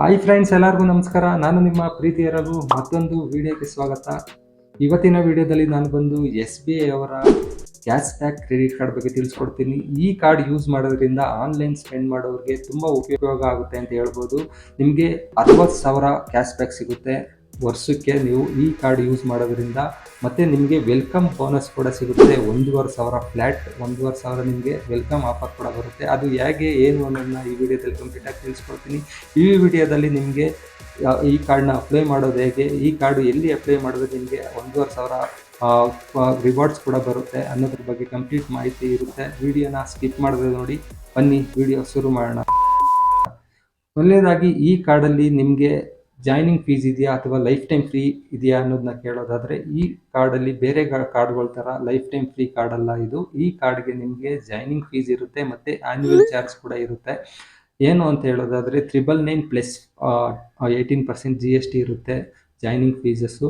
Hi friends ಎಲ್ಲರಿಗೂ ನಮಸ್ಕಾರ. ನಾನು ನಿಮ್ಮ ಪ್ರೀತಿ ಇರಲು ಮತ್ತೊಂದು ವಿಡಿಯೋಗೆ ಸ್ವಾಗತ. ಇವತ್ತಿನ ವಿಡಿಯೋದಲ್ಲಿ ನಾನು ಬಂದು ಎಸ್ ಬಿ ಐ ಅವರ ಕ್ಯಾಶ್ ಬ್ಯಾಕ್ ಕ್ರೆಡಿಟ್ ಕಾರ್ಡ್ ಬಗ್ಗೆ ತಿಳಿಸ್ಕೊಡ್ತೀನಿ. ಈ ಕಾರ್ಡ್ ಯೂಸ್ ಮಾಡೋದ್ರಿಂದ ಆನ್ಲೈನ್ ಸ್ಪೆಂಡ್ ಮಾಡೋರಿಗೆ ತುಂಬ ಉಪಯೋಗ ಆಗುತ್ತೆ ಅಂತ ಹೇಳ್ಬೋದು. ನಿಮಗೆ ಅರವತ್ತು ಸಾವಿರ ಕ್ಯಾಶ್ ಬ್ಯಾಕ್ ಸಿಗುತ್ತೆ. ವರ್ಷಕ್ಕೆ ನೀವು ಈ ಕಾರ್ಡ್ ಯೂಸ್ ಮಾಡೋದ್ರಿಂದ ಮತ್ತು ನಿಮಗೆ ವೆಲ್ಕಮ್ ಬೋನಸ್ ಕೂಡ ಸಿಗುತ್ತೆ. ಒಂದೂವರೆ ಸಾವಿರ ಫ್ಲ್ಯಾಟ್ ಒಂದೂವರೆ ಸಾವಿರ ನಿಮಗೆ ವೆಲ್ಕಮ್ ಆಫರ್ ಕೂಡ ಬರುತ್ತೆ. ಅದು ಹೇಗೆ, ಏನು ಅನ್ನೋದನ್ನ ಈ ವಿಡಿಯೋದಲ್ಲಿ ಕಂಪ್ಲೀಟಾಗಿ ತಿಳಿಸ್ಕೊಡ್ತೀನಿ. ಈ ವಿಡಿಯೋದಲ್ಲಿ ನಿಮಗೆ ಈ ಕಾರ್ಡ್ನ ಅಪ್ಲೈ ಮಾಡೋದು ಹೇಗೆ, ಈ ಕಾರ್ಡ್ ಎಲ್ಲಿ ಅಪ್ಲೈ ಮಾಡಿದ್ರೆ ನಿಮಗೆ ಒಂದೂವರೆ ಸಾವಿರ ರಿವಾರ್ಡ್ಸ್ ಕೂಡ ಬರುತ್ತೆ ಅನ್ನೋದ್ರ ಬಗ್ಗೆ ಕಂಪ್ಲೀಟ್ ಮಾಹಿತಿ ಇರುತ್ತೆ. ವಿಡಿಯೋನ ಸ್ಕಿಪ್ ಮಾಡಿದ್ರೆ ನೋಡಿ. ಬನ್ನಿ, ವಿಡಿಯೋ ಶುರು ಮಾಡೋಣ. ಮೊದಲನೇದಾಗಿ ಈ ಕಾರ್ಡಲ್ಲಿ ನಿಮಗೆ ಜಾಯ್ನಿಂಗ್ ಫೀಸ್ ಇದೆಯಾ ಅಥವಾ ಲೈಫ್ ಟೈಮ್ ಫ್ರೀ ಇದೆಯಾ ಅನ್ನೋದನ್ನ ಕೇಳೋದಾದರೆ ಈ ಕಾರ್ಡಲ್ಲಿ ಬೇರೆ ಕಾರ್ಡ್ಗಳ ಥರ ಲೈಫ್ ಟೈಮ್ ಫ್ರೀ ಕಾರ್ಡ್ ಅಲ್ಲ ಇದು. ಈ ಕಾರ್ಡ್ಗೆ ನಿಮಗೆ ಜಾಯ್ನಿಂಗ್ ಫೀಸ್ ಇರುತ್ತೆ ಮತ್ತು ಆ್ಯನ್ಯುವಲ್ ಚಾರ್ಜ್ ಕೂಡ ಇರುತ್ತೆ. ಏನು ಅಂತ ಹೇಳೋದಾದರೆ triple nine plus eighteen percent G S T ಇರುತ್ತೆ ಜಾಯ್ನಿಂಗ್ ಫೀಸಸ್ಸು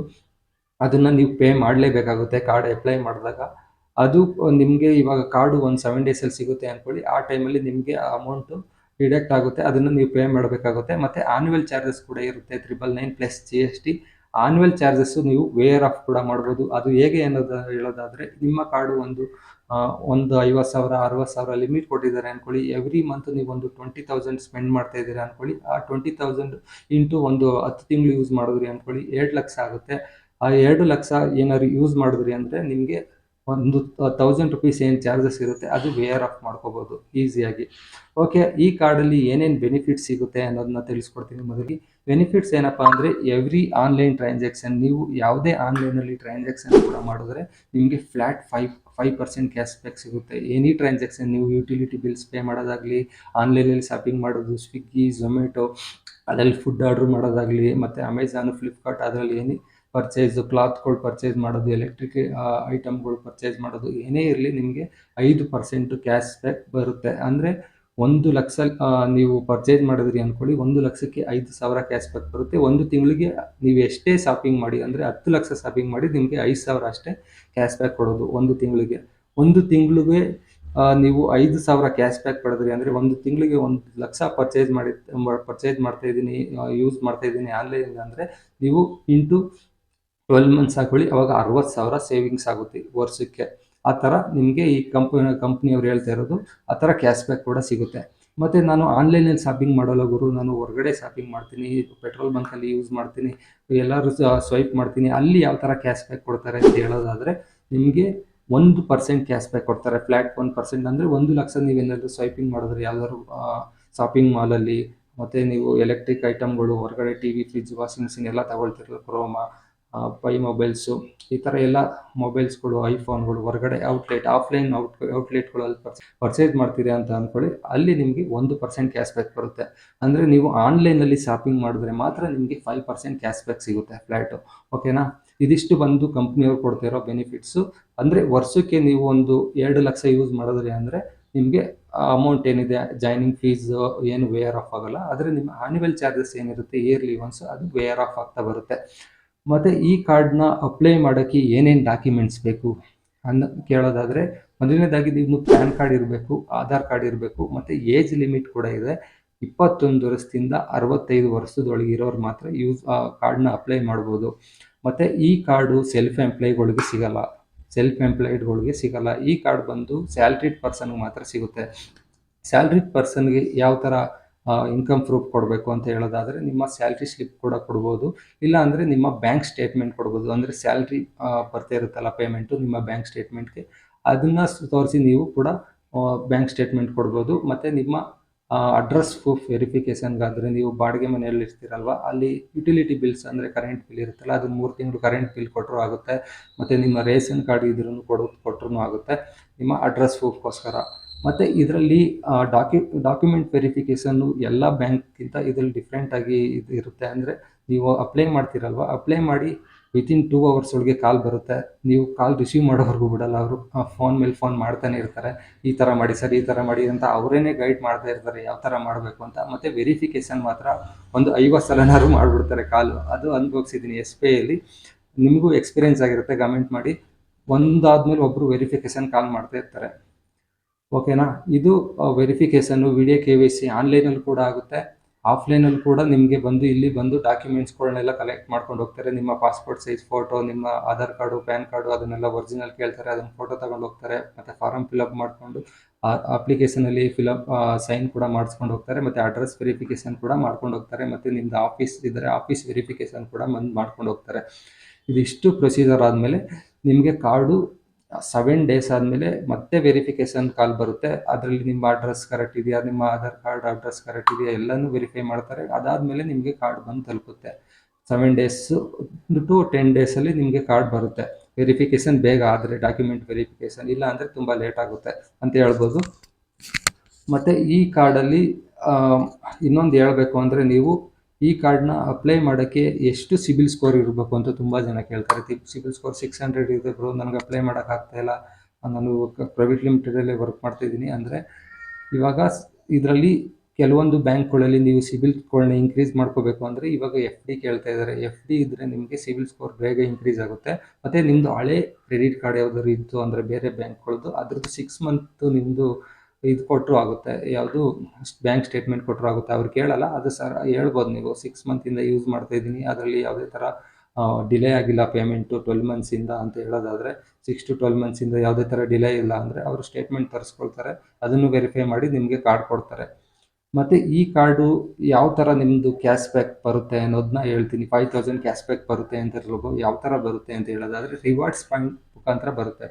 ಅದನ್ನು ನೀವು ಪೇ ಮಾಡಲೇಬೇಕಾಗುತ್ತೆ ಕಾರ್ಡ್ ಅಪ್ಲೈ ಮಾಡಿದಾಗ. ಅದು ನಿಮಗೆ ಇವಾಗ ಕಾರ್ಡು ಒಂದು ಸೆವೆನ್ ಡೇಸಲ್ಲಿ ಸಿಗುತ್ತೆ ಅಂದ್ಕೊಳ್ಳಿ ಆ ಟೈಮಲ್ಲಿ ನಿಮಗೆ ಅಮೌಂಟು ಡಿಡಕ್ಟ್ ಆಗುತ್ತೆ, ಅದನ್ನು ನೀವು ಪೇ ಮಾಡಬೇಕಾಗುತ್ತೆ. ಮತ್ತು ಆನ್ಯುವಲ್ ಚಾರ್ಜಸ್ ಕೂಡ ಇರುತ್ತೆ triple nine plus G S T annual charges ನೀವು ವೇರ್ ಆಫ್ ಕೂಡ ಮಾಡ್ಬೋದು. ಅದು ಹೇಗೆ ಅನ್ನೋದು ಹೇಳೋದಾದರೆ, ನಿಮ್ಮ ಕಾರ್ಡು ಒಂದು ಒಂದು ಐವತ್ತು ಸಾವಿರ, ಅರವತ್ತು ಸಾವಿರ ಲಿಮಿಟ್ ಕೊಟ್ಟಿದ್ದಾರೆ ಅಂದ್ಕೊಳ್ಳಿ ಎವ್ರಿ ಮಂತ್ ನೀವು ಒಂದು ಟ್ವೆಂಟಿ ತೌಸಂಡ್ ಸ್ಪೆಂಡ್ ಮಾಡ್ತಾ ಇದ್ದೀರಾ ಅಂದ್ಕೊಳ್ಳಿ ಆ ಟ್ವೆಂಟಿ ತೌಸಂಡ್ ಇಂಟು ಒಂದು ಹತ್ತು ತಿಂಗಳು ಯೂಸ್ ಮಾಡಿದ್ರಿ ಅಂದ್ಕೊಳ್ಳಿ ಎರಡು ಲಕ್ಷ ಆಗುತ್ತೆ. ಆ ಎರಡು ಲಕ್ಷ ಏನಾದ್ರು ಯೂಸ್ ಮಾಡಿದ್ರಿ ಅಂದರೆ ನಿಮಗೆ ಒಂದು ತೌಸಂಡ್ ರುಪೀಸ್ ಏನು ಚಾರ್ಜಸ್ ಇರುತ್ತೆ, ಅದು ವೇರ್ ಆಫ್ ಮಾಡ್ಕೋಬೋದು ಈಸಿಯಾಗಿ ಓಕೆ ಈ ಕಾರ್ಡಲ್ಲಿ ಏನೇನು ಬೆನಿಫಿಟ್ಸ್ ಸಿಗುತ್ತೆ ಅನ್ನೋದನ್ನ ತಿಳಿಸ್ಕೊಡ್ತೀನಿ ಮೊದಲಿಗೆ. ಬೆನಿಫಿಟ್ಸ್ ಏನಪ್ಪ ಅಂದರೆ ಎವ್ರಿ ಆನ್ಲೈನ್ ಟ್ರಾನ್ಸಾಕ್ಷನ್ ನೀವು ಯಾವುದೇ ಆನ್ಲೈನಲ್ಲಿ ಟ್ರಾನ್ಸಾಕ್ಷನ್ ಕೂಡ ಮಾಡಿದ್ರೆ, ನಿಮಗೆ flat five five percent cash back ಸಿಗುತ್ತೆ. ಎನಿ ಟ್ರಾನ್ಸಾಕ್ಷನ್ ನೀವು ಯುಟಿಲಿಟಿ ಬಿಲ್ಸ್ ಪೇ ಮಾಡೋದಾಗಲಿ ಆನ್ಲೈನಲ್ಲಿ ಶಾಪಿಂಗ್ ಮಾಡೋದು ಸ್ವಿಗ್ಗಿ ಝೊಮ್ಯಾಟೊ ಅದರಲ್ಲಿ ಫುಡ್ ಆರ್ಡ್ರ್ ಮಾಡೋದಾಗಲಿ, ಮತ್ತು ಅಮೆಝಾನು ಫ್ಲಿಪ್ಕಾರ್ಟ್ ಅದರಲ್ಲಿ ಏನೇ ಪರ್ಚೇಸು ಕ್ಲಾತ್ಗಳು ಪರ್ಚೇಸ್ ಮಾಡೋದು ಎಲೆಕ್ಟ್ರಿಕ್ ಐಟಮ್ಗಳು ಪರ್ಚೇಸ್ ಮಾಡೋದು ಏನೇ ಇರಲಿ ನಿಮಗೆ ಐದು ಪರ್ಸೆಂಟು ಕ್ಯಾಶ್ ಬ್ಯಾಕ್ ಬರುತ್ತೆ. ಅಂದರೆ ಒಂದು ಲಕ್ಷ ನೀವು ಪರ್ಚೇಸ್ ಮಾಡಿದ್ರಿ ಅಂದ್ಕೊಳ್ಳಿ ಒಂದು ಲಕ್ಷಕ್ಕೆ ಐದು ಸಾವಿರ ಕ್ಯಾಶ್ ಬ್ಯಾಕ್ ಬರುತ್ತೆ. ಒಂದು ತಿಂಗಳಿಗೆ ನೀವು ಎಷ್ಟೇ ಶಾಪಿಂಗ್ ಮಾಡಿ, ಅಂದರೆ ಹತ್ತು ಲಕ್ಷ ಶಾಪಿಂಗ್ ಮಾಡಿ ನಿಮಗೆ ಐದು ಸಾವಿರ ಅಷ್ಟೇ ಕ್ಯಾಶ್ ಬ್ಯಾಕ್ ಕೊಡೋದು ಒಂದು ತಿಂಗಳಿಗೆ. ಒಂದು ತಿಂಗಳಿಗೆ ನೀವು ಐದು ಸಾವಿರ ಕ್ಯಾಶ್ ಬ್ಯಾಕ್ ಪಡೆದ್ರಿ ಅಂದರೆ ಒಂದು ತಿಂಗಳಿಗೆ ಒಂದು ಲಕ್ಷ ಪರ್ಚೇಸ್ ಮಾಡಿ ಪರ್ಚೇಸ್ ಮಾಡ್ತಾ ಇದ್ದೀನಿ ಯೂಸ್ ಮಾಡ್ತಾ ಇದ್ದೀನಿ ಆನ್ಲೈನ್ ಅಂದರೆ ನೀವು ಇಂಟು ಟ್ವೆಲ್ ಮಂತ್ಸ್ ಹಾಕೊಳ್ಳಿ ಅವಾಗ ಅರವತ್ತು ಸಾವಿರ ಸೇವಿಂಗ್ಸ್ ಆಗುತ್ತೆ ವರ್ಷಕ್ಕೆ. ಆ ಥರ ನಿಮಗೆ ಈ ಕಂಪನಿ ಕಂಪ್ನಿಯವ್ರು ಹೇಳ್ತಾ ಇರೋದು, ಆ ಥರ ಕ್ಯಾಶ್ ಬ್ಯಾಕ್ ಕೂಡ ಸಿಗುತ್ತೆ. ಮತ್ತು ನಾನು ಆನ್ಲೈನಲ್ಲಿ ಶಾಪಿಂಗ್ ಮಾಡೋಲ್ಲ ಗುರು, ನಾನು ಹೊರಗಡೆ ಶಾಪಿಂಗ್ ಮಾಡ್ತೀನಿ ಪೆಟ್ರೋಲ್ ಬಂಕಲ್ಲಿ ಯೂಸ್ ಮಾಡ್ತೀನಿ, ಎಲ್ಲರೂ ಸ್ವೈಪ್ ಮಾಡ್ತೀನಿ, ಅಲ್ಲಿ ಯಾವ ಥರ ಕ್ಯಾಶ್ ಬ್ಯಾಕ್ ಕೊಡ್ತಾರೆ ಅಂತ ಹೇಳೋದಾದರೆ, ನಿಮಗೆ ಒಂದು ಪರ್ಸೆಂಟ್ ಕ್ಯಾಶ್ ಬ್ಯಾಕ್ ಕೊಡ್ತಾರೆ ಫ್ಲ್ಯಾಟ್ ಒನ್ ಪರ್ಸೆಂಟ್ ಅಂದರೆ ಒಂದು ಲಕ್ಷ ನೀವೇನಾದರೂ ಸ್ವೈಪಿಂಗ್ ಮಾಡಿದ್ರೆ, ಯಾವ್ದಾದ್ರು ಶಾಪಿಂಗ್ ಮಾಲಲ್ಲಿ ಮತ್ತು ನೀವು ಎಲೆಕ್ಟ್ರಿಕ್ ಐಟಮ್ಗಳು ಹೊರಗಡೆ T V fridge washing machine ಎಲ್ಲ ತಗೊಳ್ತಿರಲ್ಲ ಕ್ರೋಮಾ ಪೈ ಮೊಬೈಲ್ಸು, ಈ ಥರ ಎಲ್ಲ ಮೊಬೈಲ್ಸ್ಗಳು, ಐಫೋನ್ಗಳು ಹೊರಗಡೆ ಔಟ್ಲೆಟ್, ಆಫ್ಲೈನ್ ಔಟ್, ಔಟ್ಲೆಟ್ಗಳಲ್ಲಿ ಪರ್ಚೇಸ್ ಮಾಡ್ತೀರಿ ಅಂತ ಅಂದ್ಕೊಳ್ಳಿ, ಅಲ್ಲಿ ನಿಮಗೆ ಒಂದು ಪರ್ಸೆಂಟ್ ಕ್ಯಾಶ್ ಬ್ಯಾಕ್ ಬರುತ್ತೆ. ಅಂದರೆ ನೀವು ಆನ್ಲೈನಲ್ಲಿ ಶಾಪಿಂಗ್ ಮಾಡಿದ್ರೆ ಮಾತ್ರ ನಿಮಗೆ ಫೈವ್ ಪರ್ಸೆಂಟ್ ಕ್ಯಾಶ್ ಬ್ಯಾಕ್ ಸಿಗುತ್ತೆ ಫ್ಲ್ಯಾಟು, ಓಕೆನಾ? ಇದಿಷ್ಟು ಬಂದು ಕಂಪ್ನಿಯವ್ರು ಕೊಡ್ತಿರೋ ಬೆನಿಫಿಟ್ಸು. ಅಂದರೆ ವರ್ಷಕ್ಕೆ ನೀವು ಒಂದು ಎರಡು ಲಕ್ಷ ಯೂಸ್ ಮಾಡಿದ್ರಿ ಅಂದರೆ ನಿಮಗೆ ಅಮೌಂಟ್ ಏನಿದೆ, ಜಾಯ್ನಿಂಗ್ ಫೀಸ್ ಏನು ವೇರ್ ಆಫ್ ಆಗಲ್ಲ, ಆದರೆ ನಿಮ್ಮ ಆನ್ಯುವಲ್ ಚಾರ್ಜಸ್ ಏನಿರುತ್ತೆ ಇಯರ್ಲಿ ಒನ್ಸ್ ಅದು ವೇರ್ ಆಫ್ ಆಗ್ತಾ ಬರುತ್ತೆ. ಮತ್ತು ಈ ಕಾರ್ಡ್ನ ಅಪ್ಲೈ ಮಾಡೋಕ್ಕೆ ಏನೇನು ಡಾಕ್ಯುಮೆಂಟ್ಸ್ ಬೇಕು? ಅನ್ನ ಕೇಳೋದಾದರೆ ಮೊದಲನೇದಾಗಿ ನೀವು ಪ್ಯಾನ್ ಕಾರ್ಡ್ ಇರಬೇಕು, ಆಧಾರ್ ಕಾರ್ಡ್ ಇರಬೇಕು, ಮತ್ತು ಏಜ್ ಲಿಮಿಟ್ ಕೂಡ ಇದೆ. ಇಪ್ಪತ್ತೊಂದು ವರ್ಷದಿಂದ ಅರವತ್ತೈದು ವರ್ಷದೊಳಗೆ ಇರೋರು ಮಾತ್ರ ಯೂಸ್ ಕಾರ್ಡ್ನ ಅಪ್ಲೈ ಮಾಡ್ಬೋದು. ಮತ್ತು ಈ ಕಾರ್ಡು ಸೆಲ್ಫ್ ಎಂಪ್ಲಾಯ್ಗಳಿಗೆ ಸಿಗಲ್ಲ. ಸೆಲ್ಫ್ ಎಂಪ್ಲಾಯ್ಡ್ಗಳಿಗೆ ಸಿಗಲ್ಲ. ಈ ಕಾರ್ಡ್ ಬಂದು ಸ್ಯಾಲ್ರಿಡ್ ಪರ್ಸನ್ಗೆ ಮಾತ್ರ ಸಿಗುತ್ತೆ. ಸ್ಯಾಲ್ರಿಡ್ ಪರ್ಸನ್ಗೆ ಯಾವ ಥರ ಇನ್ಕಮ್ ಪ್ರೂಫ್ ಕೊಡಬೇಕು ಅಂತ ಹೇಳೋದಾದರೆ ನಿಮ್ಮ ಸ್ಯಾಲ್ರಿ ಸ್ಲಿಪ್ ಕೂಡ ಕೊಡ್ಬೋದು. ಇಲ್ಲ ಅಂದರೆ ನಿಮ್ಮ ಬ್ಯಾಂಕ್ ಸ್ಟೇಟ್ಮೆಂಟ್ ಕೊಡ್ಬೋದು. ಅಂದರೆ ಸ್ಯಾಲ್ರಿ ಬರ್ತಾ ಇರುತ್ತಲ್ಲ ಪೇಮೆಂಟು ನಿಮ್ಮ ಬ್ಯಾಂಕ್ ಸ್ಟೇಟ್ಮೆಂಟ್ಗೆ ಅದನ್ನು ತೋರಿಸಿ ನೀವು ಕೂಡ ಬ್ಯಾಂಕ್ ಸ್ಟೇಟ್ಮೆಂಟ್ ಕೊಡ್ಬೋದು. ಮತ್ತು ನಿಮ್ಮ ಅಡ್ರೆಸ್ ಪ್ರೂಫ್ ವೆರಿಫಿಕೇಷನ್ಗಾದರೆ ನೀವು ಬಾಡಿಗೆ ಮನೆಯಲ್ಲಿ ಇರ್ತೀರಲ್ವ, ಅಲ್ಲಿ ಯುಟಿಲಿಟಿ ಬಿಲ್ಸ್ ಅಂದರೆ ಕರೆಂಟ್ ಬಿಲ್ ಇರುತ್ತಲ್ಲ, ಅದು ಮೂರು ತಿಂಗಳು ಕರೆಂಟ್ ಬಿಲ್ ಕೊಟ್ಟರು ಆಗುತ್ತೆ. ಮತ್ತು ನಿಮ್ಮ ರೇಷನ್ ಕಾರ್ಡ್ ಇದ್ರೂ ಕೊಡೋ ಕೊಟ್ಟರು ಆಗುತ್ತೆ. ನಿಮ್ಮ ಅಡ್ರೆಸ್ ಪ್ರೂಫ್ಗೋಸ್ಕರ ಮತ್ತು ಇದರಲ್ಲಿ ಡಾಕ್ಯು ಡಾಕ್ಯುಮೆಂಟ್ ವೆರಿಫಿಕೇಷನ್ನು ಎಲ್ಲ ಬ್ಯಾಂಕ್ಗಿಂತ ಇದರಲ್ಲಿ ಡಿಫ್ರೆಂಟಾಗಿ ಇದು ಇರುತ್ತೆ. ಅಂದರೆ ನೀವು ಅಪ್ಲೈ ಮಾಡ್ತೀರಲ್ವ? ಅಪ್ಲೈ ಮಾಡಿ ವಿತಿನ್ ಟೂ ಅವರ್ಸ್ ಒಳಗೆ ಕಾಲ್ ಬರುತ್ತೆ. ನೀವು ಕಾಲ್ ರಿಸೀವ್ ಮಾಡೋವರೆಗೂ ಬಿಡಲ್ಲ ಅವರು. ಫೋನ್ ಮೇಲೆ ಫೋನ್ ಮಾಡ್ತಾನೆ ಇರ್ತಾರೆ. ಈ ಥರ ಮಾಡಿ ಸರ್, ಈ ಥರ ಮಾಡಿ ಅಂತ ಅವರೇನೆ ಗೈಡ್ ಮಾಡ್ತಾ ಇರ್ತಾರೆ ಯಾವ ಥರ ಮಾಡಬೇಕು ಅಂತ. ಮತ್ತು ವೆರಿಫಿಕೇಷನ್ ಮಾತ್ರ ಒಂದು ಐವತ್ತು ಸಲನಾದ್ರು ಮಾಡಿಬಿಡ್ತಾರೆ ಕಾಲು ಅದು ಅನುಭವಿಸಿದ್ದೀನಿ ಎಸ್ ಪಿ ಐಲಿ ನಿಮಗೂ ಎಕ್ಸ್ಪೀರಿಯೆನ್ಸ್ ಆಗಿರುತ್ತೆ ಕಮೆಂಟ್ ಮಾಡಿ. ಒಂದಾದ್ಮೇಲೆ ಒಬ್ಬರು ವೆರಿಫಿಕೇಷನ್ ಕಾಲ್ ಮಾಡ್ತಾ ಇರ್ತಾರೆ. ಓಕೆನಾ? ಇದು ವೆರಿಫಿಕೇಷನ್ನು ವಿಡಿಯೋ ಕೆ ವೈ ಸಿ ಆನ್ಲೈನಲ್ಲಿ ಕೂಡ ಆಗುತ್ತೆ. ಆಫ್ಲೈನಲ್ಲಿ ಕೂಡ ನಿಮಗೆ ಬಂದು, ಇಲ್ಲಿ ಬಂದು ಡಾಕ್ಯುಮೆಂಟ್ಸ್ಗಳನ್ನೆಲ್ಲ ಕಲೆಕ್ಟ್ ಮಾಡ್ಕೊಂಡು ಹೋಗ್ತಾರೆ. ನಿಮ್ಮ ಪಾಸ್ಪೋರ್ಟ್ ಸೈಜ್ ಫೋಟೋ ನಿಮ್ಮ ಆಧಾರ್ ಕಾರ್ಡು ಪ್ಯಾನ್ ಕಾರ್ಡು ಅದನ್ನೆಲ್ಲ ಒರಿಜಿನಲ್ ಕೇಳ್ತಾರೆ. ಅದನ್ನ ಫೋಟೋ ತಗೊಂಡು ಹೋಗ್ತಾರೆ. ಮತ್ತು ಫಾರಮ್ ಫಿಲಪ್ ಮಾಡಿಕೊಂಡು ಅಪ್ಲಿಕೇಶನಲ್ಲಿ ಫಿಲಪ್ ಸೈನ್ ಕೂಡ ಮಾಡಿಸ್ಕೊಂಡು ಹೋಗ್ತಾರೆ. ಮತ್ತು ಅಡ್ರೆಸ್ ವೆರಿಫಿಕೇಷನ್ ಕೂಡ ಮಾಡ್ಕೊಂಡು ಹೋಗ್ತಾರೆ. ಮತ್ತು ನಿಮ್ಮದು ಆಫೀಸ್ ಇದ್ದರೆ ಆಫೀಸ್ ವೆರಿಫಿಕೇಷನ್ ಕೂಡ ಬಂದು ಮಾಡ್ಕೊಂಡು ಹೋಗ್ತಾರೆ. ಇದಿಷ್ಟು ಪ್ರೊಸೀಜರ್ ಆದಮೇಲೆ ನಿಮಗೆ ಕಾರ್ಡು ಸೆವೆನ್ ಡೇಸ್ ಆದಮೇಲೆ ಮತ್ತೆ ವೆರಿಫಿಕೇಶನ್ ಕಾಲ್ ಬರುತ್ತೆ. ಅದರಲ್ಲಿ ನಿಮ್ಮ ಅಡ್ರೆಸ್ ಕರೆಕ್ಟ್ ಇದೆಯಾ? ನಿಮ್ಮ ಆಧಾರ್ ಕಾರ್ಡ್ ಅಡ್ರೆಸ್ ಕರೆಕ್ಟ್ ಇದೆಯಾ? ಎಲ್ಲನೂ ವೆರಿಫೈ ಮಾಡ್ತಾರೆ. ಅದಾದಮೇಲೆ ನಿಮಗೆ ಕಾರ್ಡ್ ಬಂದು ತಲುಪುತ್ತೆ. ಸೆವೆನ್ ಡೇಸ್ ಟು ಟೆನ್ ಡೇಸಲ್ಲಿ ನಿಮಗೆ ಕಾರ್ಡ್ ಬರುತ್ತೆ. ವೆರಿಫಿಕೇಷನ್ ಬೇಗ ಆದರೆ ಡಾಕ್ಯುಮೆಂಟ್ ವೆರಿಫಿಕೇಷನ್ ಇಲ್ಲ ಅಂದರೆ ತುಂಬ ಲೇಟ್ ಆಗುತ್ತೆ ಅಂತ ಹೇಳ್ಬೋದು. ಮತ್ತು ಈ ಕಾರ್ಡಲ್ಲಿ ಇನ್ನೊಂದು ಹೇಳಬೇಕು ಅಂದರೆ ನೀವು ಈ ಕಾರ್ಡ್ನ ಅಪ್ಲೈ ಮಾಡೋಕ್ಕೆ ಎಷ್ಟು ಸಿಬಿಲ್ ಸ್ಕೋರ್ ಇರಬೇಕು ಅಂತ ತುಂಬ ಜನ ಕೇಳ್ತಾರೆ. ಸಿಬಿಲ್ ಸ್ಕೋರ್ ಸಿಕ್ಸ್ ಹಂಡ್ರೆಡ್ ಇದೆ ಬ್ರೋ ನನಗೆ ಅಪ್ಲೈ ಇಲ್ಲ. ನಾನು ಪ್ರೈವೇಟ್ ಲಿಮಿಟೆಡಲ್ಲೇ ವರ್ಕ್ ಮಾಡ್ತಾ ಇದ್ದೀನಿ. ಅಂದರೆ ಇವಾಗ ಇದರಲ್ಲಿ ಕೆಲವೊಂದು ಬ್ಯಾಂಕ್ಗಳಲ್ಲಿ ನೀವು ಸಿಬಿಲ್ ಸ್ಕೋರ್ನ ಇನ್ಕ್ರೀಸ್ ಮಾಡ್ಕೋಬೇಕು ಅಂದರೆ ಇವಾಗ ಎಫ್ ಡಿ ಕೇಳ್ತಾ ಇದ್ದಾರೆ. ಎಫ್ ಡಿ ಇದ್ದರೆ ನಿಮಗೆ ಸಿಬಿಲ್ ಸ್ಕೋರ್ ಬೇಗ ಇನ್ಕ್ರೀಸ್ ಆಗುತ್ತೆ. ಮತ್ತು ನಿಮ್ಮದು ಹಳೆ ಕ್ರೆಡಿಟ್ ಕಾರ್ಡ್ ಯಾವುದಾದ್ರು ಇತ್ತು ಅಂದರೆ ಬೇರೆ ಬ್ಯಾಂಕ್ಗಳದ್ದು, ಅದ್ರದ್ದು ಸಿಕ್ಸ್ ಮಂತ್ ನಿಮ್ಮದು ಇದು ಕೊಟ್ಟರು ಆಗುತ್ತೆ. ಯಾವುದು ಬ್ಯಾಂಕ್ ಸ್ಟೇಟ್ಮೆಂಟ್ ಕೊಟ್ಟರು ಆಗುತ್ತೆ. ಅವ್ರು ಕೇಳಲ್ಲ. ಅದು ಸರ್ ಹೇಳ್ಬೋದು ನೀವು. ಸಿಕ್ಸ್ ಮಂತಿಂದ ಯೂಸ್ ಮಾಡ್ತಾ ಇದ್ದೀನಿ. ಅದರಲ್ಲಿ ಯಾವುದೇ ಥರ ಡಿಲೇ ಆಗಿಲ್ಲ ಪೇಮೆಂಟು ಟ್ವೆಲ್ ಮಂತ್ಸಿಂದ ಅಂತ ಹೇಳೋದಾದರೆ ಸಿಕ್ಸ್ ಟು ಟ್ವೆಲ್ ಮಂತ್ಸಿಂದ ಯಾವುದೇ ಥರ ಡಿಲೇ ಇಲ್ಲ ಅಂದರೆ ಅವರು ಸ್ಟೇಟ್ಮೆಂಟ್ ತರಿಸ್ಕೊಳ್ತಾರೆ. ಅದನ್ನು ವೆರಿಫೈ ಮಾಡಿ ನಿಮಗೆ ಕಾರ್ಡ್ ಕೊಡ್ತಾರೆ. ಮತ್ತು ಈ ಕಾರ್ಡು ಯಾವ ಥರ ನಿಮ್ಮದು ಕ್ಯಾಶ್ ಬ್ಯಾಕ್ ಬರುತ್ತೆ ಅನ್ನೋದನ್ನ ಹೇಳ್ತೀನಿ. ಫೈವ್ ತೌಸಂಡ್ ಕ್ಯಾಶ್ ಬ್ಯಾಕ್ ಬರುತ್ತೆ ಅಂತ ಯಾವ ಥರ ಬರುತ್ತೆ ಅಂತ ಹೇಳೋದಾದರೆ ರಿವಾರ್ಡ್ಸ್ ಪಾಯಿಂಟ್ ಮುಖಾಂತರ ಬರುತ್ತೆ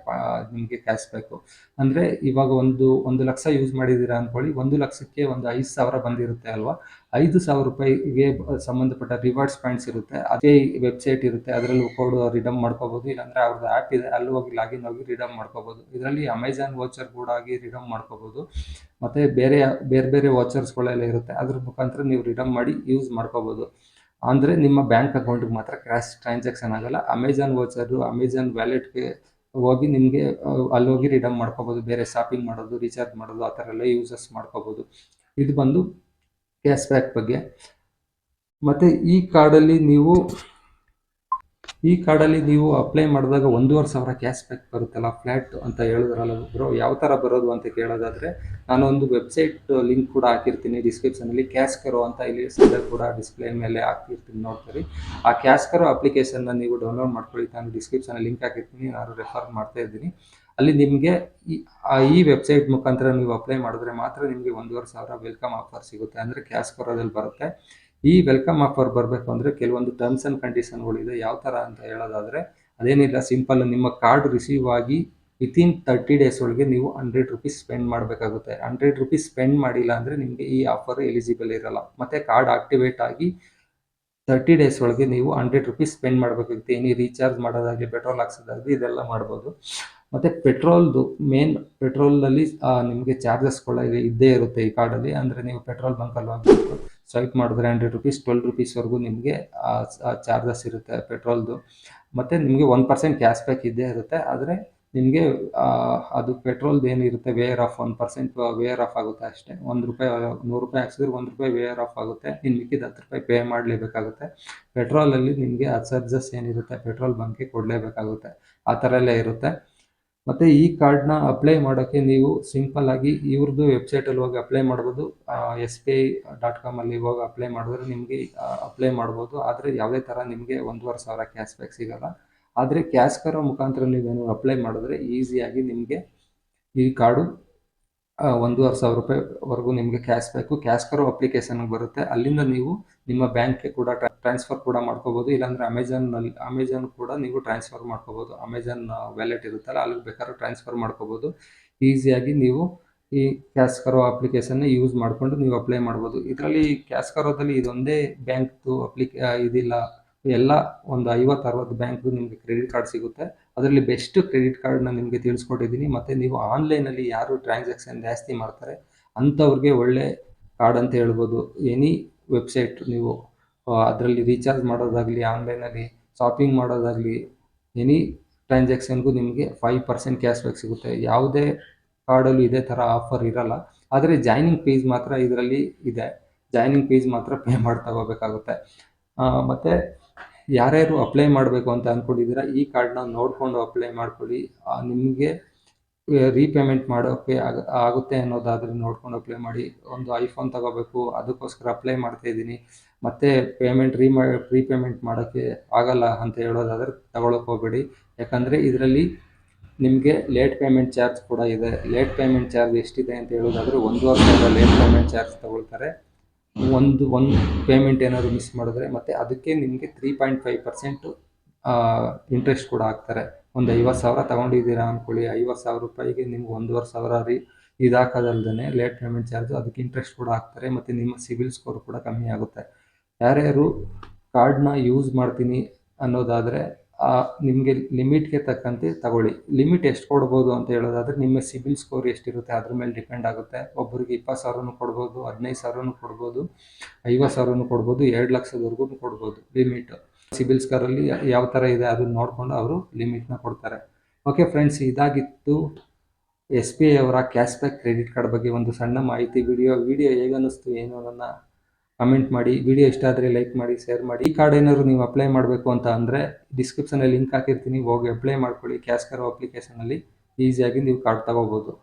ನಿಮಗೆ ಕ್ಯಾಶ್ ಬ್ಯಾಕು ಅಂದರೆ ಇವಾಗ ಒಂದು ಒಂದು ಲಕ್ಷ ಯೂಸ್ ಮಾಡಿದ್ದೀರಾ ಅಂದ್ಕೊಳ್ಳಿ, ಒಂದು ಲಕ್ಷಕ್ಕೆ ಒಂದು ಐದು ಸಾವಿರ ಬಂದಿರುತ್ತೆ ಅಲ್ವಾ? ಐದು ಸಾವಿರ ರೂಪಾಯಿಗೆ ಸಂಬಂಧಪಟ್ಟ ರಿವಾರ್ಡ್ಸ್ ಪಾಯಿಂಟ್ಸ್ ಇರುತ್ತೆ. ಅದೇ ವೆಬ್ಸೈಟ್ ಇರುತ್ತೆ, ಅದರಲ್ಲಿ ಕೋಡ್ ರಿಡಮ್ ಮಾಡ್ಕೋಬೋದು. ಇಲ್ಲಾಂದರೆ ಅವ್ರದ್ದು ಆ್ಯಪ್ ಇದೆ, ಅಲ್ಲಿ ಹೋಗಿ ಲಾಗಿನ್ ಹೋಗಿ ರಿಡಮ್ ಮಾಡ್ಕೋಬೋದು. ಇದರಲ್ಲಿ ಅಮೆಝಾನ್ ವಾಚರ್ ಕೂಡ ಆಗಿ ರಿಡಮ್ ಮಾಡ್ಕೋಬೋದು. ಮತ್ತು ಬೇರೆ ಬೇರೆ ಬೇರೆ ವಾಚರ್ಸ್ಗಳೆಲ್ಲ ಇರುತ್ತೆ. ಅದ್ರ ಮುಖಾಂತರ ನೀವು ರಿಡಮ್ ಮಾಡಿ ಯೂಸ್ ಮಾಡ್ಕೋಬೋದು. ಅಂದರೆ ನಿಮ್ಮ ಬ್ಯಾಂಕ್ ಅಕೌಂಟಿಗೆ ಮಾತ್ರ ಕ್ಯಾಶ್ ಟ್ರಾನ್ಸಾಕ್ಷನ್ ಆಗಲ್ಲ. ಅಮೆಝಾನ್ ವೋಚರು ಅಮೆಝಾನ್ ವ್ಯಾಲೆಟ್ಗೆ ಹೋಗಿ ನಿಮಗೆ ಅಲ್ಲಿ ಹೋಗಿ ರಿಡಮ್ ಮಾಡ್ಕೋಬೋದು. ಬೇರೆ ಶಾಪಿಂಗ್ ಮಾಡೋದು ರೀಚಾರ್ಜ್ ಮಾಡೋದು, ಆ ಥರ ಎಲ್ಲ ಯೂಸಸ್ ಮಾಡ್ಕೋಬೋದು. ಇದು ಬಂದು ಕ್ಯಾಶ್ ಬ್ಯಾಕ್ ಬಗ್ಗೆ. ಮತ್ತು ಈ ಕಾರ್ಡಲ್ಲಿ ನೀವು ಈ ಕಾರ್ಡಲ್ಲಿ ನೀವು ಅಪ್ಲೈ ಮಾಡಿದಾಗ ಒಂದೂವರೆ ಸಾವಿರ ಕ್ಯಾಶ್ ಬ್ಯಾಕ್ ಬರುತ್ತಲ್ಲ ಫ್ಲ್ಯಾಟ್ ಅಂತ ಹೇಳಿದ್ರಲ್ಲ ಬ್ರೋ ಯಾವ ಥರ ಬರೋದು ಅಂತ ಕೇಳೋದಾದರೆ ನಾನೊಂದು ವೆಬ್ಸೈಟ್ ಲಿಂಕ್ ಕೂಡ ಹಾಕಿರ್ತೀನಿ ಡಿಸ್ಕ್ರಿಪ್ಷನಲ್ಲಿ ಕ್ಯಾಶ್ ಕರೋ ಅಂತ ಇಲ್ಲಿ ಸದ್ಯ ಕೂಡ ಡಿಸ್ಪ್ಲೇ ಮೇಲೆ ಹಾಕಿರ್ತೀನಿ ನೋಡ್ತೀರಿ. ಆ ಕ್ಯಾಶ್ ಕರೋ ಅಪ್ಲಿಕೇಶನ್ನ ನೀವು ಡೌನ್ಲೋಡ್ ಮಾಡ್ಕೊಳ್ಳಿ, ನಾನು ಡಿಸ್ಕ್ರಿಪ್ಷನಲ್ಲಿ ಲಿಂಕ್ ಹಾಕಿರ್ತೀನಿ, ನಾನು ರೆಫರ್ ಮಾಡ್ತಾ ಇದ್ದೀನಿ. ಅಲ್ಲಿ ನಿಮಗೆ ಈ ಈ ವೆಬ್ಸೈಟ್ ಮುಖಾಂತರ ನೀವು ಅಪ್ಲೈ ಮಾಡಿದ್ರೆ ಮಾತ್ರ ನಿಮಗೆ ಒಂದೂವರೆ ಸಾವಿರ ವೆಲ್ಕಮ್ ಆಫರ್ ಸಿಗುತ್ತೆ, ಅಂದರೆ ಕ್ಯಾಶ್ ಕರೋದಲ್ಲಿ ಬರುತ್ತೆ. ಈ ವೆಲ್ಕಮ್ ಆಫರ್ ಬರಬೇಕು ಅಂದರೆ ಕೆಲವೊಂದು ಟರ್ಮ್ಸ್ ಆ್ಯಂಡ್ ಕಂಡೀಷನ್ಗಳಿದೆ ಯಾವ ಥರ ಅಂತ ಹೇಳೋದಾದರೆ ಅದೇನಿಲ್ಲ ಸಿಂಪಲ್ ನಿಮ್ಮ ಕಾರ್ಡ್ ರಿಸೀವ್ ಆಗಿ ವಿತಿನ್ ತರ್ಟಿ ಡೇಸ್ ಒಳಗೆ ನೀವು ಹಂಡ್ರೆಡ್ ರುಪೀಸ್ ಸ್ಪೆಂಡ್ ಮಾಡಬೇಕಾಗುತ್ತೆ. ಹಂಡ್ರೆಡ್ ರುಪೀಸ್ ಸ್ಪೆಂಡ್ ಮಾಡಿಲ್ಲ ಅಂದರೆ ನಿಮಗೆ ಈ ಆಫರ್ ಎಲಿಜಿಬಲ್ ಇರಲ್ಲ. ಮತ್ತು ಕಾರ್ಡ್ ಆಕ್ಟಿವೇಟ್ ಆಗಿ ತರ್ಟಿ ಡೇಸ್ ಒಳಗೆ ನೀವು ಹಂಡ್ರೆಡ್ ರುಪೀಸ್ ಸ್ಪೆಂಡ್ ಮಾಡಬೇಕಾಗುತ್ತೆ. ಏನಿ ರೀಚಾರ್ಜ್ ಮಾಡೋದಾಗಲಿ ಪೆಟ್ರೋಲ್ ಹಾಕ್ಸೋದಾಗಲಿ ಇದೆಲ್ಲ ಮಾಡ್ಬೋದು. ಮತ್ತು ಪೆಟ್ರೋಲ್ದು ಮೇನ್ ಪೆಟ್ರೋಲಲ್ಲಿ ನಿಮಗೆ ಚಾರ್ಜಸ್ಗಳ ಇದ್ದೇ ಇರುತ್ತೆ ಈ ಕಾರ್ಡಲ್ಲಿ ಅಂದರೆ ನೀವು ಪೆಟ್ರೋಲ್ ಬಂಕಲ್ಲಿ ಹೋಗ್ಬಿಟ್ಟು ಸ್ವೈಪ್ ಮಾಡಿದ್ರೆ ಹಂಡ್ರೆಡ್ ರುಪೀಸ್ ಟ್ವೆಲ್ ರುಪೀಸ್ವರೆಗೂ ನಿಮಗೆ ಚಾರ್ಜಸ್ ಇರುತ್ತೆ ಪೆಟ್ರೋಲ್ದು ಮತ್ತು ನಿಮಗೆ ಒನ್ ಪರ್ಸೆಂಟ್ ಕ್ಯಾಶ್ ಬ್ಯಾಕ್ ಇದ್ದೇ ಇರುತ್ತೆ. ಆದರೆ ನಿಮಗೆ ಅದು ಪೆಟ್ರೋಲ್ದು ಏನಿರುತ್ತೆ waive off one percent waive off ಆಗುತ್ತೆ ಅಷ್ಟೇ. ಒಂದು ರೂಪಾಯಿ, ನೂರು ರೂಪಾಯಿ ಹಾಕ್ಸಿದ್ರೆ ಒಂದು ರೂಪಾಯಿ ವೇರ್ ಆಫ್ ಆಗುತ್ತೆ. ಇನ್ನು ಮಿಕ್ಕಿದ ಹತ್ತು ರೂಪಾಯಿ ಪೇ ಮಾಡಲೇಬೇಕಾಗುತ್ತೆ. ಪೆಟ್ರೋಲಲ್ಲಿ ನಿಮಗೆ ಆ ಚಾರ್ಜಸ್ ಏನಿರುತ್ತೆ ಪೆಟ್ರೋಲ್ ಬಂಕಿಗೆ ಕೊಡಲೇಬೇಕಾಗುತ್ತೆ. ಆ ಥರ ಎಲ್ಲ ಇರುತ್ತೆ. ಮತ್ತು ಈ ಕಾರ್ಡ್ನ ಅಪ್ಲೈ ಮಾಡೋಕ್ಕೆ ನೀವು ಸಿಂಪಲ್ ಆಗಿ ಇವ್ರದ್ದು ವೆಬ್ಸೈಟಲ್ಲಿ ಹೋಗಿ ಅಪ್ಲೈ ಮಾಡ್ಬೋದು. ಎಸ್ ಬಿ ಐ ಡಾಟ್ ಕಾಮಲ್ಲಿ ಹೋಗಿ ಅಪ್ಲೈ ಮಾಡಿದ್ರೆ ನಿಮಗೆ ಅಪ್ಲೈ ಮಾಡ್ಬೋದು. ಆದರೆ ಯಾವುದೇ ಥರ ನಿಮಗೆ ಒಂದೂವರೆ ಸಾವಿರ ಕ್ಯಾಶ್ ಬ್ಯಾಕ್ ಸಿಗೋಲ್ಲ. ಆದರೆ ಕ್ಯಾಶ್ ಕರೋ ಮುಖಾಂತರ ನೀವೇನು ಅಪ್ಲೈ ಮಾಡಿದ್ರೆ ಈಸಿಯಾಗಿ ನಿಮಗೆ ಈ ಕಾರ್ಡು ಒಂದೂವರೆ ಸಾವಿರ ರೂಪಾಯಿವರೆಗೂ ನಿಮಗೆ ಕ್ಯಾಶ್ ಬೇಕು. ಕ್ಯಾಶ್ ಕರೋ ಅಪ್ಲಿಕೇಶನ್ಗೆ ಬರುತ್ತೆ. ಅಲ್ಲಿಂದ ನೀವು ನಿಮ್ಮ ಬ್ಯಾಂಕ್ಗೆ ಕೂಡ ಟ್ರಾನ್ಸ್ಫರ್ ಕೂಡ ಮಾಡ್ಕೋಬೋದು. ಇಲ್ಲಾಂದರೆ ಅಮೆಝಾನ್ನಲ್ಲಿ ಅಮೆಝಾನ್ ಕೂಡ ನೀವು ಟ್ರಾನ್ಸ್ಫರ್ ಮಾಡ್ಕೋಬಹುದು ಅಮೆಝಾನ್ ವ್ಯಾಲೆಟ್ ಇರುತ್ತಲ್ಲ, ಅಲ್ಲಿಗೆ ಬೇಕಾದ್ರೂ ಟ್ರಾನ್ಸ್ಫರ್ ಮಾಡ್ಕೋಬೋದು. ಈಸಿಯಾಗಿ ನೀವು ಈ ಕ್ಯಾಶ್ ಕರೋ ಅಪ್ಲಿಕೇಶನ್ನ ಯೂಸ್ ಮಾಡಿಕೊಂಡು ನೀವು ಅಪ್ಲೈ ಮಾಡ್ಬೋದು. ಇದರಲ್ಲಿ ಕ್ಯಾಶ್ ಕರೋದಲ್ಲಿ ಇದೊಂದೇ ಬ್ಯಾಂಕ್ದು ಅಪ್ಲಿಕೇ ಇದಿಲ್ಲ. ಎಲ್ಲ ಒಂದು ಐವತ್ತು, ಅರವತ್ತು ಬ್ಯಾಂಕ್ದು ನಿಮಗೆ ಕ್ರೆಡಿಟ್ ಕಾರ್ಡ್ ಸಿಗುತ್ತೆ. ಅದರಲ್ಲಿ ಬೆಸ್ಟ್ ಕ್ರೆಡಿಟ್ ಕಾರ್ಡ್ನ ನಿಮಗೆ ತಿಳಿಸ್ಕೊಟ್ಟಿದ್ದೀನಿ. ಮತ್ತು ನೀವು ಆನ್ಲೈನಲ್ಲಿ ಯಾರು ಟ್ರಾನ್ಸಾಕ್ಷನ್ ಜಾಸ್ತಿ ಮಾಡ್ತಾರೆ, ಅಂಥವ್ರಿಗೆ ಒಳ್ಳೆ ಕಾರ್ಡ್ ಅಂತ ಹೇಳ್ಬೋದು. ಎನಿ ವೆಬ್ಸೈಟ್ ನೀವು ಅದರಲ್ಲಿ ರೀಚಾರ್ಜ್ ಮಾಡೋದಾಗಲಿ ಆನ್ಲೈನಲ್ಲಿ ಶಾಪಿಂಗ್ ಮಾಡೋದಾಗಲಿ ಎನಿ ಟ್ರಾನ್ಸಾಕ್ಷನ್ಗೂ ನಿಮಗೆ ಫೈವ್ ಪರ್ಸೆಂಟ್ ಕ್ಯಾಶ್ ಬ್ಯಾಕ್ ಸಿಗುತ್ತೆ. ಯಾವುದೇ ಕಾರ್ಡಲ್ಲೂ ಇದೇ ಥರ ಆಫರ್ ಇರಲ್ಲ. ಆದರೆ ಜಾಯ್ನಿಂಗ್ ಫೀಸ್ ಮಾತ್ರ ಇದರಲ್ಲಿ ಇದೆ. ಜಾಯ್ನಿಂಗ್ ಫೀಸ್ ಮಾತ್ರ ಪೇ ಮಾಡಿ ತಗೋಬೇಕಾಗುತ್ತೆ. ಮತ್ತು ಯಾರ್ಯಾರು ಅಪ್ಲೈ ಮಾಡಬೇಕು ಅಂತ ಅಂದ್ಕೊಂಡಿದ್ದೀರಾ ಈ ಕಾರ್ಡ್ನ ನೋಡಿಕೊಂಡು ಅಪ್ಲೈ ಮಾಡ್ಕೊಳ್ಳಿ. ನಿಮಗೆ ರೀಪೇಮೆಂಟ್ ಮಾಡೋಕ್ಕೆ ಆಗ- ಆಗುತ್ತೆ ಅನ್ನೋದಾದರೆ ನೋಡ್ಕೊಂಡು ಅಪ್ಲೈ ಮಾಡಿ. ಒಂದು ಐಫೋನ್ ತಗೋಬೇಕು, ಅದಕ್ಕೋಸ್ಕರ ಅಪ್ಲೈ ಮಾಡ್ತಾ ಇದ್ದೀನಿ. ಮತ್ತೆ ಪೇಮೆಂಟ್ ರೀ ರೀಪೇಮೆಂಟ್ ಮಾಡೋಕ್ಕೆ ಆಗಲ್ಲ ಅಂತ ಹೇಳೋದಾದರೆ ತಗೊಳಕ್ಕೆ ಹೋಗಬೇಡಿ. ಯಾಕಂದರೆ ಇದರಲ್ಲಿ ನಿಮಗೆ ಲೇಟ್ ಪೇಮೆಂಟ್ ಚಾರ್ಜ್ ಕೂಡ ಇದೆ. ಲೇಟ್ ಪೇಮೆಂಟ್ ಚಾರ್ಜ್ ಎಷ್ಟಿದೆ ಅಂತ ಹೇಳೋದಾದರೆ ಒಂದೂವರೆ ಸಾವಿರ ಲೇಟ್ ಪೇಮೆಂಟ್ ಚಾರ್ಜ್ ತಗೊಳ್ತಾರೆ. ಒಂದು ಒಂದು ಪೇಮೆಂಟ್ ಏನಾದರೂ ಮಿಸ್ ಮಾಡಿದ್ರೆ ಮತ್ತೆ ಅದಕ್ಕೆ ನಿಮಗೆ three point five percent interest ಕೂಡ ಹಾಕ್ತಾರೆ. ಒಂದು ಐವತ್ತು ಸಾವಿರ ತಗೊಂಡಿದ್ದೀರಾ ಅಂದ್ಕೊಳ್ಳಿ ಐವತ್ತು ಸಾವಿರ ರೂಪಾಯಿಗೆ ನಿಮ್ಗೆ ಒಂದೂವರೆ ಸಾವಿರ ರೀ ಇದಾಕೋದಲ್ದೇ ಲೇಟ್ ಪೇಮೆಂಟ್ ಚಾರ್ಜು ಅದಕ್ಕೆ ಇಂಟ್ರೆಸ್ಟ್ ಕೂಡ ಹಾಕ್ತಾರೆ, ಮತ್ತು ನಿಮ್ಮ ಸಿಬಿಲ್ ಸ್ಕೋರ್ ಕೂಡ ಕಮ್ಮಿ ಆಗುತ್ತೆ. ಯಾರ್ಯಾರು ಕಾರ್ಡ್ನ ಯೂಸ್ ಮಾಡ್ತೀನಿ ಅನ್ನೋದಾದರೆ ನಿಮಗೆ ಲಿಮಿಟ್ಗೆ ತಕ್ಕಂತೆ ತಗೊಳ್ಳಿ. ಲಿಮಿಟ್ ಎಷ್ಟು ಕೊಡ್ಬೋದು ಅಂತ ಹೇಳೋದಾದರೆ ನಿಮ್ಮ ಸಿಬಿಲ್ ಸ್ಕೋರ್ ಎಷ್ಟಿರುತ್ತೆ ಅದ್ರ ಮೇಲೆ ಡಿಪೆಂಡ್ ಆಗುತ್ತೆ. ಒಬ್ಬರಿಗೆ ಇಪ್ಪತ್ತು ಸಾವಿರನೂ ಕೊಡ್ಬೋದು, ಹದಿನೈದು ಸಾವಿರನೂ ಕೊಡ್ಬೋದು, ಐವತ್ತು ಸಾವಿರನೂ ಕೊಡ್ಬೋದು, ಎರಡು ಲಕ್ಷದವರೆಗೂ ಕೊಡ್ಬೋದು ಲಿಮಿಟ್. ಸಿಬಿಲ್ ಸ್ಕೋರಲ್ಲಿ ಯಾವ ಥರ ಇದೆ ಅದನ್ನು ನೋಡಿಕೊಂಡು ಅವರು ಲಿಮಿಟ್ನ ಕೊಡ್ತಾರೆ. ಓಕೆ ಫ್ರೆಂಡ್ಸ್, ಇದಾಗಿತ್ತು ಎಸ್ ಬಿ ಐ ಅವರ ಕ್ಯಾಶ್ ಬ್ಯಾಕ್ ಕ್ರೆಡಿಟ್ ಕಾರ್ಡ್ ಬಗ್ಗೆ ಒಂದು ಸಣ್ಣ ಮಾಹಿತಿ. ವಿಡಿಯೋ ವಿಡಿಯೋ ಹೇಗನ್ನಿಸ್ತು ಏನು ಅನ್ನೋದನ್ನ ಕಮೆಂಟ್ ಮಾಡಿ ವಿಡಿಯೋ ಇಷ್ಟ ಆದರೆ ಲೈಕ್ ಮಾಡಿ ಶೇರ್ ಮಾಡಿ. ಈ ಕಾರ್ಡ್ ಏನಾದ್ರು ನೀವು ಅಪ್ಲೈ ಮಾಡಬೇಕು ಅಂತ ಅಂದರೆ ಡಿಸ್ಕ್ರಿಪ್ಷನಲ್ಲಿ ಲಿಂಕ್ ಹಾಕಿರ್ತೀನಿ. ಹೋಗಿ ಅಪ್ಲೈ ಮಾಡ್ಕೊಳ್ಳಿ. ಕ್ಯಾಶ್ ಕರೋ ಅಪ್ಲಿಕೇಶನಲ್ಲಿ ಈಸಿಯಾಗಿ ನೀವು ಕಾರ್ಡ್ ತಗೋಬೋದು.